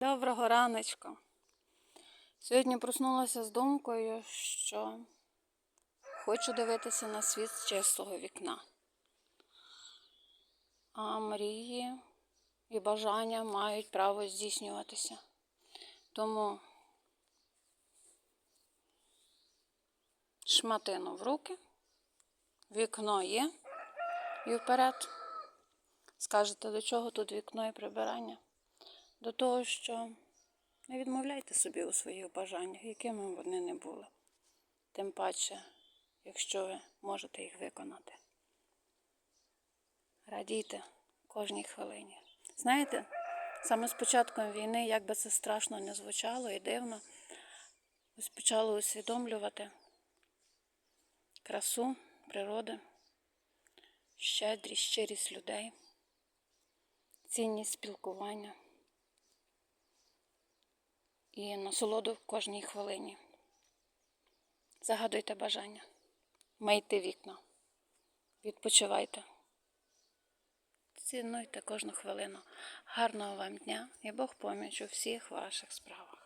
Доброго раночку. Сьогодні проснулася з думкою, що хочу дивитися на світ з чистого вікна. А мрії і бажання мають право здійснюватися. Тому шматину в руки, вікно є і вперед. Скажете, до чого тут вікно і прибирання? До того, що не відмовляйте собі у своїх бажаннях, якими вони не були. Тим паче, якщо ви можете їх виконати. Радійте кожній хвилині. Знаєте, саме з початком війни, як би це страшно не звучало і дивно, ось почали усвідомлювати красу природи, щедрість, щирість людей, цінність спілкування і насолоду в кожній хвилині. Загадуйте бажання, мийте вікна, відпочивайте. Цінуйте кожну хвилину. Гарного вам дня і Бог поміч у всіх ваших справах.